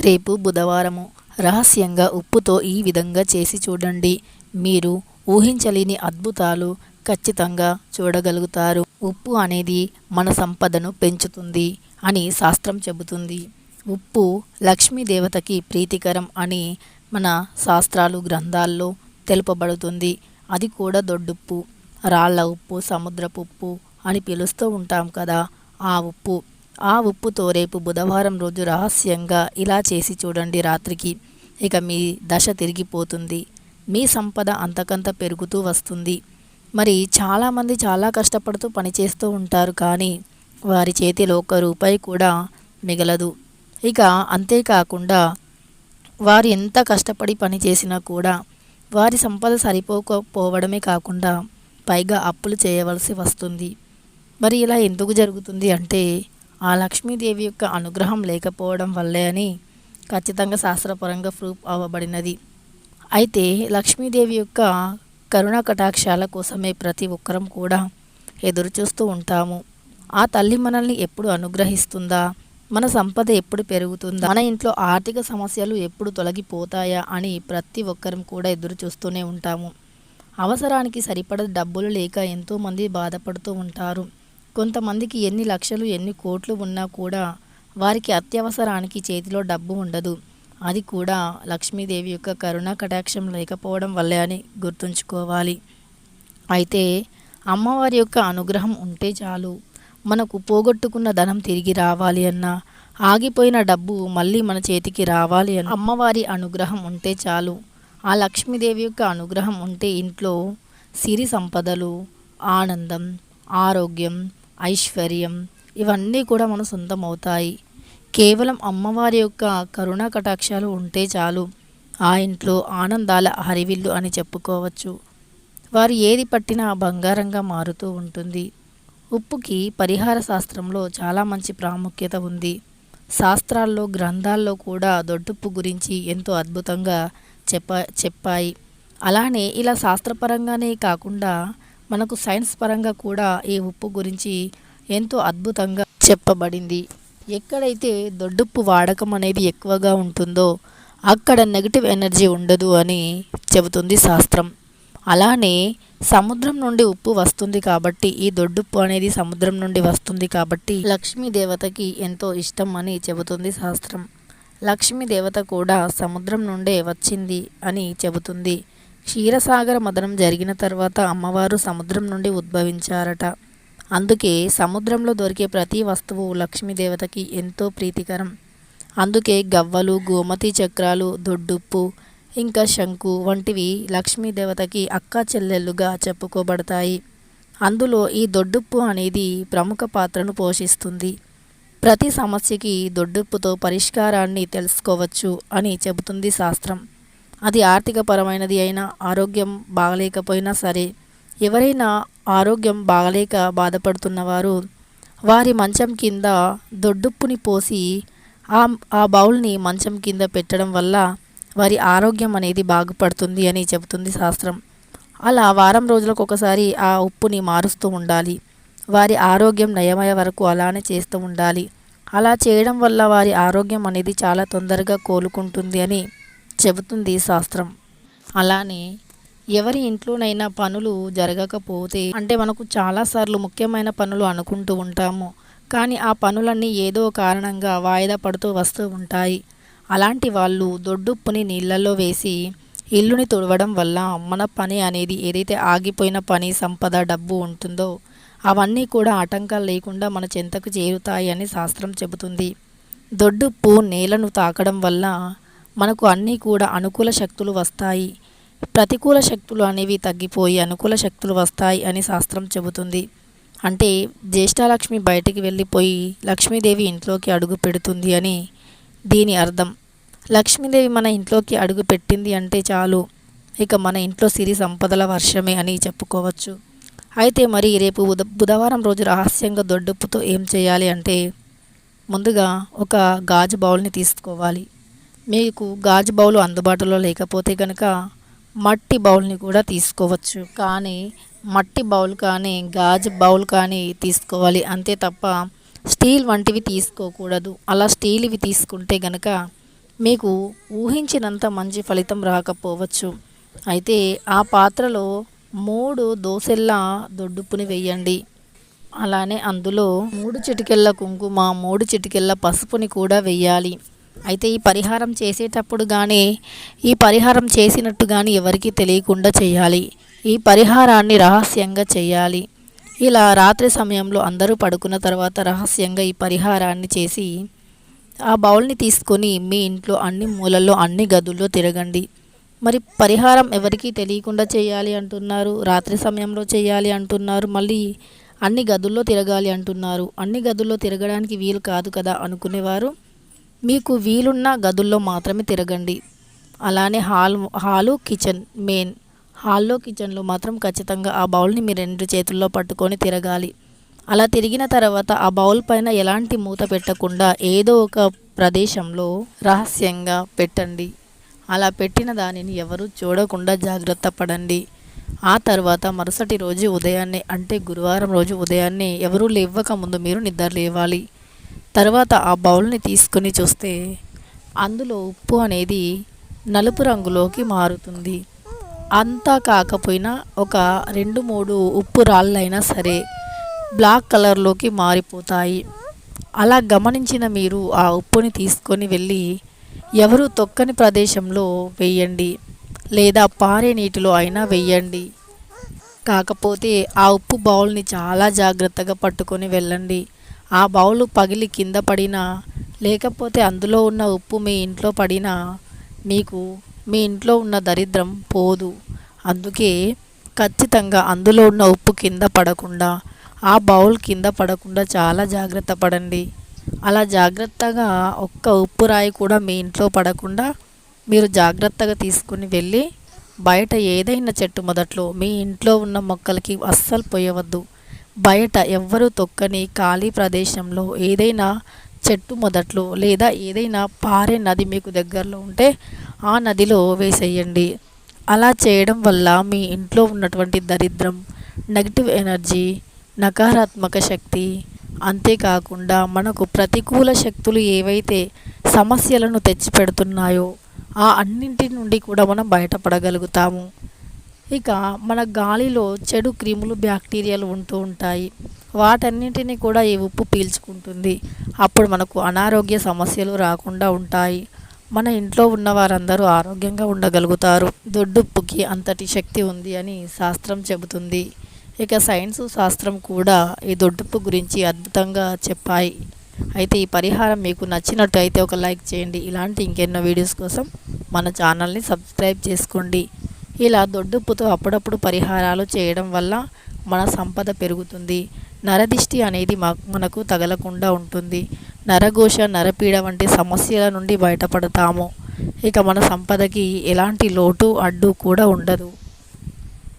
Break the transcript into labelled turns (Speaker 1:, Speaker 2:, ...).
Speaker 1: రేపు బుధవారము. రహస్యంగా ఉప్పుతో ఈ విధంగా చేసి చూడండి. మీరు ఊహించలేని అద్భుతాలు ఖచ్చితంగా చూడగలుగుతారు. ఉప్పు అనేది మన సంపదను పెంచుతుంది అని శాస్త్రం చెబుతుంది. ఉప్పు లక్ష్మీదేవతకి ప్రీతికరం అని మన శాస్త్రాలు గ్రంథాల్లో తెలుపబడుతుంది. అది కూడా దొడ్డుప్పు రాళ్ళ ఉప్పు సముద్రపు ఉప్పు అని పిలుస్తూ ఉంటాం కదా. ఆ ఉప్పు ఆ ఉప్పుతో రేపు బుధవారం రోజు రహస్యంగా ఇలా చేసి చూడండి రాత్రికి. ఇక మీ దశ తిరిగిపోతుంది. మీ సంపద అంతకంత పెరుగుతూ వస్తుంది. మరి చాలామంది చాలా కష్టపడుతూ పనిచేస్తూ ఉంటారు కానీ వారి చేతిలో ఒక్క రూపాయి కూడా మిగలదు. ఇక అంతేకాకుండా వారు ఎంత కష్టపడి పని చేసినా కూడా వారి సంపద సరిపోకపోవడమే కాకుండా పైగా అప్పులు చేయవలసి వస్తుంది. మరి ఇలా ఎందుకు జరుగుతుంది అంటే ఆ లక్ష్మీదేవి యొక్క అనుగ్రహం లేకపోవడం వల్లే అని ఖచ్చితంగా శాస్త్రపరంగా ప్రూఫ్ అవ్వబడినది. అయితే లక్ష్మీదేవి యొక్క కరుణా కటాక్షాల కోసమే ప్రతి ఒక్కరం కూడా ఎదురు చూస్తూ ఉంటాము. ఆ తల్లి మనల్ని ఎప్పుడు అనుగ్రహిస్తుందా? మన సంపద ఎప్పుడు పెరుగుతుందా? మన ఇంట్లో ఆర్థిక సమస్యలు ఎప్పుడు తొలగిపోతాయా? అని ప్రతి ఒక్కరం కూడా ఎదురు చూస్తూనే ఉంటాము. అవసరానికి సరిపడ డబ్బులు లేక ఎంతోమంది బాధపడుతూ ఉంటారు. కొంతమందికి ఎన్ని లక్షలు ఎన్ని కోట్లు ఉన్నా కూడా వారికి అత్యవసరానికి చేతిలో డబ్బు ఉండదు. అది కూడా లక్ష్మీదేవి యొక్క కరుణా కటాక్షం లేకపోవడం వల్లే అని గుర్తుంచుకోవాలి. అయితే అమ్మవారి యొక్క అనుగ్రహం ఉంటే చాలు. మనకు పోగొట్టుకున్న ధనం తిరిగి రావాలి అన్నా ఆగిపోయిన డబ్బు మళ్ళీ మన చేతికి రావాలి అన్న అమ్మవారి అనుగ్రహం ఉంటే చాలు. ఆ లక్ష్మీదేవి యొక్క అనుగ్రహం ఉంటే ఇంట్లో సిరి సంపదలు ఆనందం ఆరోగ్యం ఐశ్వర్యం ఇవన్నీ కూడా మన సొంతం అవుతాయి కేవలం అమ్మవారి యొక్క కరుణా కటాక్షాలు ఉంటే చాలు. ఆ ఇంట్లో ఆనందాల హరివిల్లు అని చెప్పుకోవచ్చు. వారు ఏది పట్టినా బంగారంగా మారుతూ ఉంటుంది. ఉప్పుకి పరిహార శాస్త్రంలో చాలా మంచి ప్రాముఖ్యత ఉంది. శాస్త్రాల్లో గ్రంథాల్లో కూడా దొడ్డుప్పు గురించి ఎంతో అద్భుతంగా చెప్ప చెప్పాయి. అలానే ఇలా శాస్త్రపరంగానే కాకుండా మనకు సైన్స్ పరంగా కూడా ఈ ఉప్పు గురించి ఎంతో అద్భుతంగా చెప్పబడింది. ఎక్కడైతే దొడ్డుప్పు వాడకం అనేది ఎక్కువగా ఉంటుందో అక్కడ నెగిటివ్ ఎనర్జీ ఉండదు అని చెబుతుంది శాస్త్రం. అలానే సముద్రం నుండి ఉప్పు వస్తుంది కాబట్టి ఈ దొడ్డుప్పు అనేది సముద్రం నుండి వస్తుంది కాబట్టి లక్ష్మీ దేవతకి ఎంతో ఇష్టం అని చెబుతుంది శాస్త్రం. లక్ష్మీ దేవత కూడా సముద్రం నుండే వచ్చింది అని చెబుతుంది. క్షీరసాగర మదనం జరిగిన తర్వాత అమ్మవారు సముద్రం నుండి ఉద్భవించారట. అందుకే సముద్రంలో దొరికే ప్రతి వస్తువు లక్ష్మీదేవతకి ఎంతో ప్రీతికరం. అందుకే గవ్వలు గోమతి చక్రాలు దొడ్డుప్పు ఇంకా శంకు వంటివి లక్ష్మీదేవతకి అక్కా చెల్లెళ్ళుగా చెప్పుకోబడతాయి. అందులో ఈ దొడ్డుప్పు అనేది ప్రముఖ పాత్రను పోషిస్తుంది. ప్రతి సమస్యకి దొడ్డుప్పుతో పరిష్కారాన్ని తెలుసుకోవచ్చు అని చెబుతుంది శాస్త్రం. అది ఆర్థికపరమైనది అయినా ఆరోగ్యం బాగలేకపోయినా సరే ఎవరైనా ఆరోగ్యం బాగలేక బాధపడుతున్నవారు వారి మంచం కింద దొడ్డుప్పుని పోసి ఆ ఆ బౌల్ని మంచం కింద పెట్టడం వల్ల వారి ఆరోగ్యం అనేది బాగుపడుతుంది అని చెబుతుంది శాస్త్రం. అలా వారం రోజులకు ఒకసారి ఆ ఉప్పుని మారుస్తూ ఉండాలి. వారి ఆరోగ్యం నయమయ్యే వరకు అలానే చేస్తూ ఉండాలి. అలా చేయడం వల్ల వారి ఆరోగ్యం అనేది చాలా తొందరగా కోలుకుంటుంది అని చెబుతుంది శాస్త్రం. అలానే ఎవరి ఇంట్లోనైనా పనులు జరగకపోతే అంటే మనకు చాలాసార్లు ముఖ్యమైన పనులు అనుకుంటూ ఉంటాము. కానీ ఆ పనులన్నీ ఏదో కారణంగా వాయిదా పడుతూ వస్తూ ఉంటాయి. అలాంటి వాళ్ళు దొడ్డుప్పుని నీళ్ళల్లో వేసి ఇల్లుని తుడవడం వల్ల మన పని అనేది ఏదైతే ఆగిపోయిన పని సంపద డబ్బు ఉంటుందో అవన్నీ కూడా ఆటంకాలు లేకుండా మన చెంతకు చేరుతాయి అని శాస్త్రం చెబుతుంది. దొడ్డుప్పు నేలను తాకడం వల్ల మనకు అన్నీ కూడా అనుకూల శక్తులు వస్తాయి. ప్రతికూల శక్తులు అనేవి తగ్గిపోయి అనుకూల శక్తులు వస్తాయి అని శాస్త్రం చెబుతుంది. అంటే జ్యేష్ఠలక్ష్మి బయటికి వెళ్ళిపోయి లక్ష్మీదేవి ఇంట్లోకి అడుగు పెడుతుంది అని దీని అర్థం. లక్ష్మీదేవి మన ఇంట్లోకి అడుగు పెట్టింది అంటే చాలు. ఇక మన ఇంట్లో సిరి సంపదల వర్షమే అని చెప్పుకోవచ్చు. అయితే మరి రేపు బుధ బుధవారం రోజు రహస్యంగా దొడ్డుప్పుతో ఏం చేయాలి అంటే ముందుగా ఒక గాజు బౌల్ని తీసుకోవాలి. మీకు గాజు బౌల్ అందుబాటులో లేకపోతే కనుక మట్టి బౌల్ని కూడా తీసుకోవచ్చు. కానీ మట్టి బౌల్ కానీ గాజు బౌల్ కానీ తీసుకోవాలి. అంతే తప్ప స్టీల్ వంటివి తీసుకోకూడదు. అలా స్టీల్వి తీసుకుంటే గనక మీకు ఊహించినంత మంచి ఫలితం రాకపోవచ్చు. అయితే ఆ పాత్రలో మూడు దోసెల్ల దొడ్డుప్పుని వేయండి. అలానే అందులో మూడు చిటికెళ్ళ కుంకుమ మూడు చిటికెళ్ళ పసుపుని కూడా వెయ్యాలి అయితే ఈ పరిహారం చేసేటప్పుడు కానీ ఈ పరిహారం చేసినట్టు కానీ ఎవరికీ తెలియకుండా చేయాలి. ఈ పరిహారాన్ని రహస్యంగా చేయాలి. ఇలా రాత్రి సమయంలో అందరూ పడుకున్న తర్వాత రహస్యంగా ఈ పరిహారాన్ని చేసి ఆ బౌల్ని తీసుకొని మీ ఇంట్లో అన్ని మూలల్లో అన్ని గదుల్లో తిరగండి. మరి పరిహారం ఎవరికీ తెలియకుండా చేయాలి అంటున్నారు రాత్రి సమయంలో చేయాలి అంటున్నారు మళ్ళీ అన్ని గదుల్లో తిరగాలి అంటున్నారు. అన్ని గదుల్లో తిరగడానికి వీలు కాదు కదా అనుకునేవారు? మీకు వీలున్న గదుల్లో మాత్రమే తిరగండి. అలానే హాల్ హాలు కిచెన్ మెయిన్. హాల్లో కిచెన్లో మాత్రం ఖచ్చితంగా ఆ బౌల్ని మీరు రెండు చేతుల్లో పట్టుకొని తిరగాలి. అలా తిరిగిన తర్వాత ఆ బౌల్ పైన ఎలాంటి మూత పెట్టకుండా ఏదో ఒక ప్రదేశంలో రహస్యంగా పెట్టండి. అలా పెట్టిన దానిని ఎవరు చూడకుండా జాగ్రత్త పడండి. ఆ తర్వాత మరుసటి రోజు ఉదయాన్నే అంటే గురువారం రోజు ఉదయాన్నే ఎవరూ లేవ్వక ముందు మీరు నిద్ర లేవాలి. తర్వాత ఆ బౌల్ని తీసుకొని చూస్తే అందులో ఉప్పు అనేది నలుపు రంగులోకి మారుతుంది. అంతా కాకపోయినా ఒక రెండు మూడు ఉప్పు రాళ్ళైనా సరే బ్లాక్ కలర్లోకి మారిపోతాయి. అలా గమనించిన మీరు ఆ ఉప్పుని తీసుకొని వెళ్ళి ఎవరు తొక్కని ప్రదేశంలో వేయండి లేదా పారే నీటిలో అయినా వేయండి. కాకపోతే ఆ ఉప్పు బౌల్ని చాలా జాగ్రత్తగా పట్టుకొని వెళ్ళండి. ఆ బౌలు పగిలి కింద పడినా లేకపోతే అందులో ఉన్న ఉప్పు మీ ఇంట్లో పడినా మీకు మీ ఇంట్లో ఉన్న దరిద్రం పోదు. అందుకే ఖచ్చితంగా అందులో ఉన్న ఉప్పు కింద పడకుండా ఆ బౌల్ కింద పడకుండా చాలా జాగ్రత్త పడండి. అలా జాగ్రత్తగా ఒక్క ఉప్పు రాయి కూడా మీ ఇంట్లో పడకుండా మీరు జాగ్రత్తగా తీసుకుని వెళ్ళి బయట ఏదైనా చెట్టు మొదట్లో మీ ఇంట్లో ఉన్న మొక్కలకి అస్సలు పోయవద్దు. బయట ఎవ్వరూ తొక్కని ఖాళీ ప్రదేశంలో ఏదైనా చెట్టు మొదట్లో లేదా ఏదైనా పారే నది మీకు దగ్గరలో ఉంటే ఆ నదిలో వేసేయండి. అలా చేయడం వల్ల మీ ఇంట్లో ఉన్నటువంటి దరిద్రం నెగిటివ్ ఎనర్జీ నకారాత్మక శక్తి అంతేకాకుండా మనకు ప్రతికూల శక్తులు ఏవైతే సమస్యలను తెచ్చిపెడుతున్నాయో ఆ అన్నింటి నుండి కూడా మనం బయటపడగలుగుతాము. ఇక మన గాలిలో చెడు క్రిములు బ్యాక్టీరియాలు ఉంటూ ఉంటాయి. వాటన్నింటినీ కూడా ఈ ఉప్పు పీల్చుకుంటుంది. అప్పుడు మనకు అనారోగ్య సమస్యలు రాకుండా ఉంటాయి. మన ఇంట్లో ఉన్న వారందరూ ఆరోగ్యంగా ఉండగలుగుతారు. దొడ్డుప్పుకి అంతటి శక్తి ఉంది అని శాస్త్రం చెబుతుంది. ఇక సైన్స్ శాస్త్రం కూడా ఈ దొడ్డుప్పు గురించి అద్భుతంగా చెప్పాయి. అయితే ఈ పరిహారం మీకు నచ్చినట్టు అయితే ఒక లైక్ చేయండి. ఇలాంటి ఇంకెన్నో వీడియోస్ కోసం మన ఛానల్ని సబ్స్క్రైబ్ చేసుకోండి. ఇలా దొడ్డుప్పుతో అప్పుడప్పుడు పరిహారాలు చేయడం వల్ల మన సంపద పెరుగుతుంది. నరదిష్టి అనేది మనకు తగలకుండా ఉంటుంది. నరఘోష నరపీడ వంటి సమస్యల నుండి బయటపడతాము. ఇక మన సంపదకి ఎలాంటి లోటు అడ్డు కూడా ఉండదు.